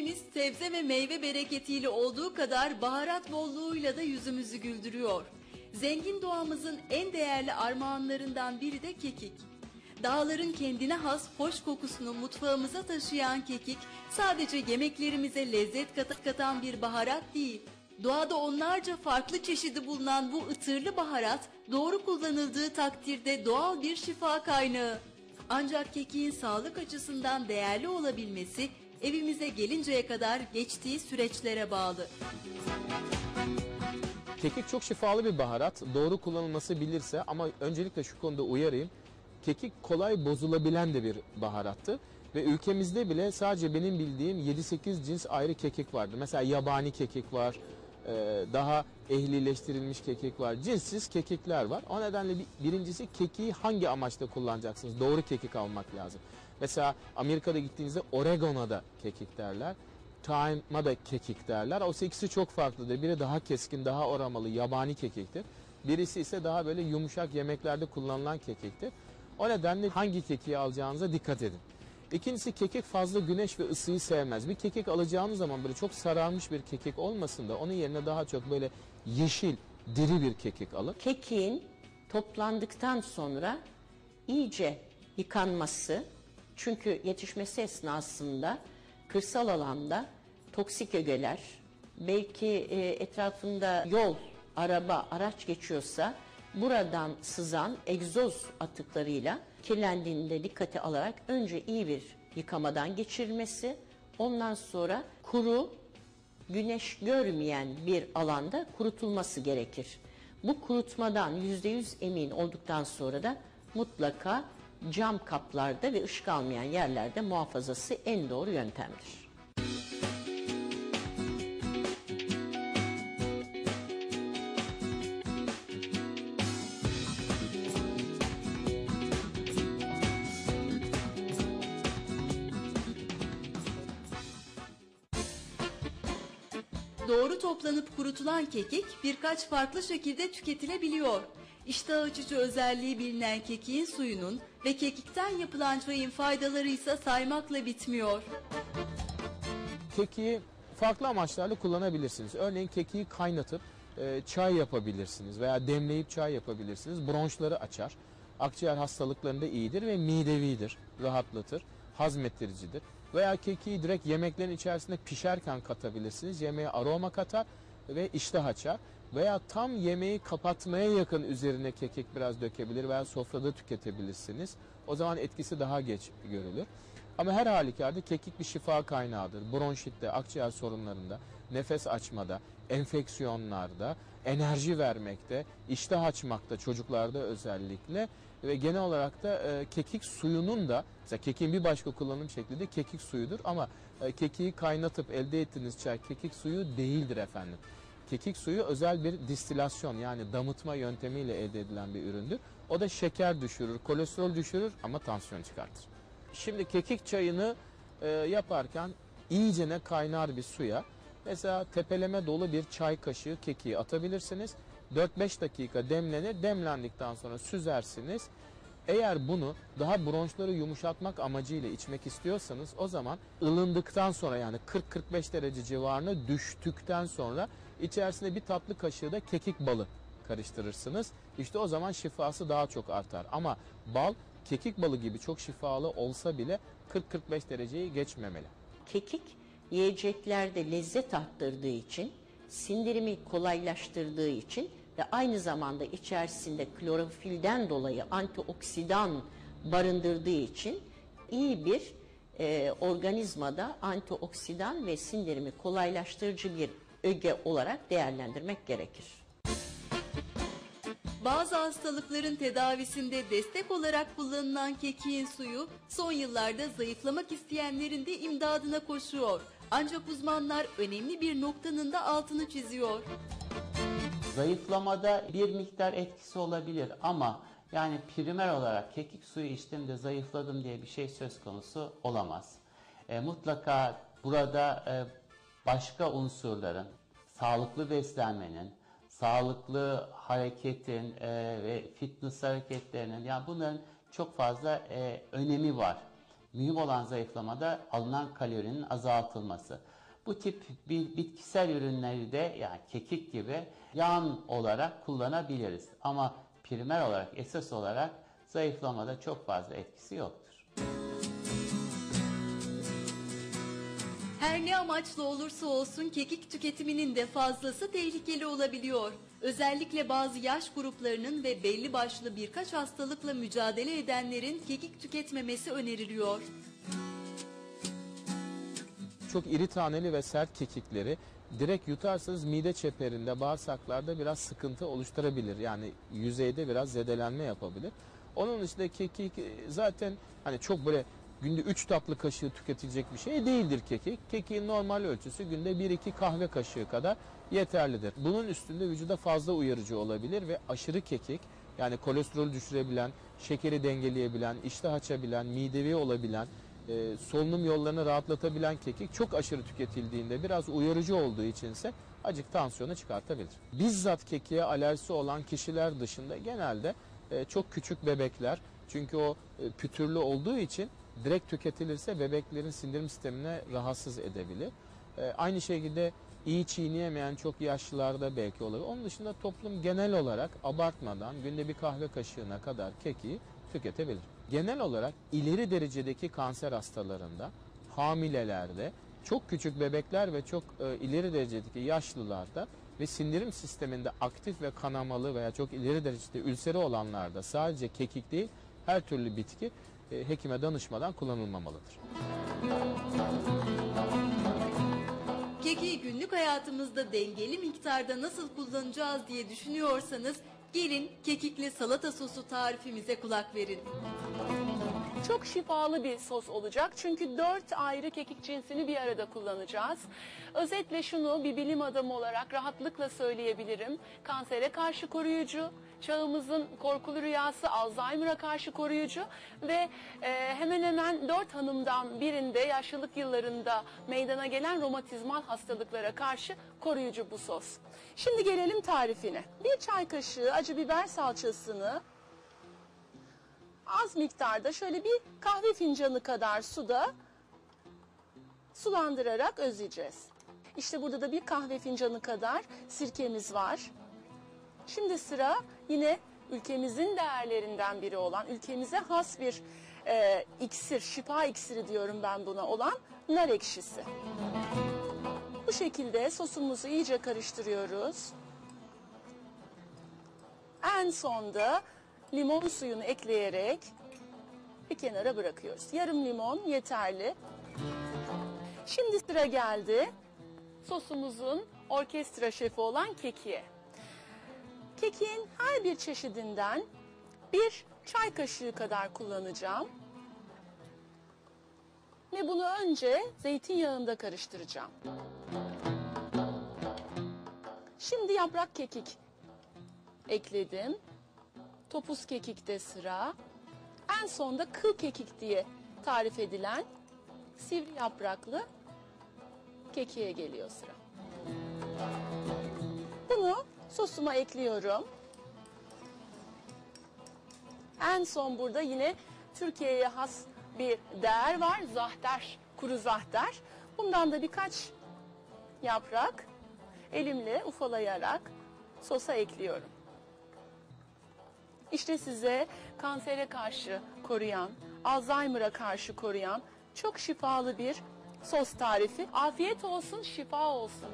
ülkemiz sebze ve meyve bereketiyle olduğu kadar baharat bolluğuyla da yüzümüzü güldürüyor. Zengin doğamızın en değerli armağanlarından biri de kekik. Dağların kendine has hoş kokusunu mutfağımıza taşıyan kekik sadece yemeklerimize lezzet kat- katan bir baharat değil. Doğada onlarca farklı çeşidi bulunan bu ıtırlı baharat doğru kullanıldığı takdirde doğal bir şifa kaynağı. Ancak kekiğin sağlık açısından değerli olabilmesi evimize gelinceye kadar geçtiği süreçlere bağlı. Kekik çok şifalı bir baharat. Doğru kullanılması bilirse ama öncelikle şu konuda uyarayım. Kekik kolay bozulabilen de bir baharattı. Ve ülkemizde bile sadece benim bildiğim 7-8 cins ayrı kekik vardı. Mesela yabani kekik var, e, daha ehlileştirilmiş kekik var, cinsiz kekikler var. O nedenle bir- birincisi kekiği hangi amaçla kullanacaksınız? Doğru kekik almak lazım. Mesela Amerika'da gittiğinizde Oregon'a da kekik derler. Time'a da kekik derler. O ikisi çok farklıdır. Biri daha keskin, daha oramalı, yabani kekiktir. Birisi ise daha böyle yumuşak yemeklerde kullanılan kekiktir. O nedenle hangi kekiği alacağınıza dikkat edin. İkincisi kekik fazla güneş ve ısıyı sevmez. Bir kekik alacağınız zaman böyle çok sararmış bir kekik olmasın da onun yerine daha çok böyle yeşil, diri bir kekik alın. Kekiğin toplandıktan sonra iyice yıkanması çünkü yetişmesi esnasında kırsal alanda toksik ögeler belki e, etrafında yol, araba, araç geçiyorsa buradan sızan egzoz atıklarıyla kirlendiğinde dikkate alarak önce iyi bir yıkamadan geçirilmesi ondan sonra kuru güneş görmeyen bir alanda kurutulması gerekir. Bu kurutmadan %100 emin olduktan sonra da mutlaka cam kaplarda ve ışık almayan yerlerde muhafazası en doğru yöntemdir. Doğru toplanıp kurutulan kekik birkaç farklı şekilde tüketilebiliyor. İştah açıcı özelliği bilinen kekiğin suyunun ve kekikten yapılan çayın faydaları ise saymakla bitmiyor. Kekiği farklı amaçlarla kullanabilirsiniz. Örneğin kekiği kaynatıp e, çay yapabilirsiniz veya demleyip çay yapabilirsiniz. Bronşları açar. Akciğer hastalıklarında iyidir ve midevidir, rahatlatır, hazmettiricidir. Veya kekiği direkt yemeklerin içerisinde pişerken katabilirsiniz. Yemeğe aroma katar ve iştah açar. Veya tam yemeği kapatmaya yakın üzerine kekik biraz dökebilir veya sofrada tüketebilirsiniz. O zaman etkisi daha geç görülür. Ama her halükarda kekik bir şifa kaynağıdır. Bronşitte, akciğer sorunlarında, nefes açmada, enfeksiyonlarda, enerji vermekte, iştah açmakta çocuklarda özellikle ve genel olarak da e, kekik suyunun da mesela kekiğin bir başka kullanım şekli de kekik suyudur ama e, kekiği kaynatıp elde ettiğiniz çay kekik suyu değildir efendim. Kekik suyu özel bir distilasyon yani damıtma yöntemiyle elde edilen bir üründür. O da şeker düşürür, kolesterol düşürür ama tansiyon çıkartır. Şimdi kekik çayını e, yaparken iyicene kaynar bir suya mesela tepeleme dolu bir çay kaşığı kekiği atabilirsiniz. 4-5 dakika demlenir. Demlendikten sonra süzersiniz. Eğer bunu daha bronşları yumuşatmak amacıyla içmek istiyorsanız o zaman ılındıktan sonra yani 40-45 derece civarına düştükten sonra içerisine bir tatlı kaşığı da kekik balı karıştırırsınız. İşte o zaman şifası daha çok artar. Ama bal kekik balı gibi çok şifalı olsa bile 40-45 dereceyi geçmemeli. Kekik yiyeceklerde lezzet arttırdığı için, sindirimi kolaylaştırdığı için ve aynı zamanda içerisinde klorofilden dolayı antioksidan barındırdığı için iyi bir e, organizmada antioksidan ve sindirimi kolaylaştırıcı bir öge olarak değerlendirmek gerekir. Bazı hastalıkların tedavisinde destek olarak kullanılan kekiğin suyu son yıllarda zayıflamak isteyenlerin de imdadına koşuyor. Ancak uzmanlar önemli bir noktanın da altını çiziyor. Zayıflamada bir miktar etkisi olabilir ama yani primer olarak kekik suyu içtim de zayıfladım diye bir şey söz konusu olamaz. E, mutlaka burada e, başka unsurların, sağlıklı beslenmenin, sağlıklı hareketin e, ve fitness hareketlerinin yani bunların çok fazla e, önemi var. Mühim olan zayıflamada alınan kalorinin azaltılması. Bu tip bitkisel ürünleri de yani kekik gibi yan olarak kullanabiliriz. Ama primer olarak, esas olarak zayıflamada çok fazla etkisi yoktur. Her ne amaçla olursa olsun kekik tüketiminin de fazlası tehlikeli olabiliyor. Özellikle bazı yaş gruplarının ve belli başlı birkaç hastalıkla mücadele edenlerin kekik tüketmemesi öneriliyor. Çok iri taneli ve sert kekikleri direkt yutarsanız mide çeperinde, bağırsaklarda biraz sıkıntı oluşturabilir. Yani yüzeyde biraz zedelenme yapabilir. Onun dışında kekik zaten hani çok böyle günde 3 tatlı kaşığı tüketilecek bir şey değildir kekik. Kekiğin normal ölçüsü günde 1-2 kahve kaşığı kadar yeterlidir. Bunun üstünde vücuda fazla uyarıcı olabilir ve aşırı kekik yani kolesterol düşürebilen, şekeri dengeleyebilen, iştah açabilen, midevi olabilen, e, solunum yollarını rahatlatabilen kekik çok aşırı tüketildiğinde biraz uyarıcı olduğu içinse acık tansiyonu çıkartabilir. Bizzat kekiğe alerjisi olan kişiler dışında genelde e, çok küçük bebekler çünkü o e, pütürlü olduğu için direkt tüketilirse bebeklerin sindirim sistemine rahatsız edebilir. E, aynı şekilde iyi çiğneyemeyen çok yaşlılarda belki olabilir. Onun dışında toplum genel olarak abartmadan günde bir kahve kaşığına kadar kekiği tüketebilir. Genel olarak ileri derecedeki kanser hastalarında, hamilelerde, çok küçük bebekler ve çok e, ileri derecedeki yaşlılarda ve sindirim sisteminde aktif ve kanamalı veya çok ileri derecede ülseri olanlarda sadece kekik değil her türlü bitki e, hekime danışmadan kullanılmamalıdır. Kekiği günlük hayatımızda dengeli miktarda nasıl kullanacağız diye düşünüyorsanız gelin kekikli salata sosu tarifimize kulak verin. Çok şifalı bir sos olacak çünkü dört ayrı kekik cinsini bir arada kullanacağız. Özetle şunu bir bilim adamı olarak rahatlıkla söyleyebilirim. Kansere karşı koruyucu, çağımızın korkulu rüyası Alzheimer'a karşı koruyucu ve e, hemen hemen dört hanımdan birinde yaşlılık yıllarında meydana gelen romatizmal hastalıklara karşı koruyucu bu sos. Şimdi gelelim tarifine. Bir çay kaşığı acı biber salçasını az miktarda şöyle bir kahve fincanı kadar suda sulandırarak özleyeceğiz. İşte burada da bir kahve fincanı kadar sirkemiz var. Şimdi sıra yine ülkemizin değerlerinden biri olan, ülkemize has bir e, iksir, şifa iksiri diyorum ben buna olan nar ekşisi. Bu şekilde sosumuzu iyice karıştırıyoruz. En sonda limon suyunu ekleyerek bir kenara bırakıyoruz. Yarım limon yeterli. Şimdi sıra geldi sosumuzun orkestra şefi olan kekiğe. Kekiğin her bir çeşidinden bir çay kaşığı kadar kullanacağım. Ve bunu önce zeytinyağında karıştıracağım. Şimdi yaprak kekik ekledim. Topuz kekikte sıra. En sonda kıl kekik diye tarif edilen sivri yapraklı kekiğe geliyor sıra. Sosuma ekliyorum. En son burada yine Türkiye'ye has bir değer var. Zahter, kuru zahter. Bundan da birkaç yaprak elimle ufalayarak sosa ekliyorum. İşte size kansere karşı koruyan, Alzheimer'a karşı koruyan çok şifalı bir sos tarifi. Afiyet olsun, şifa olsun.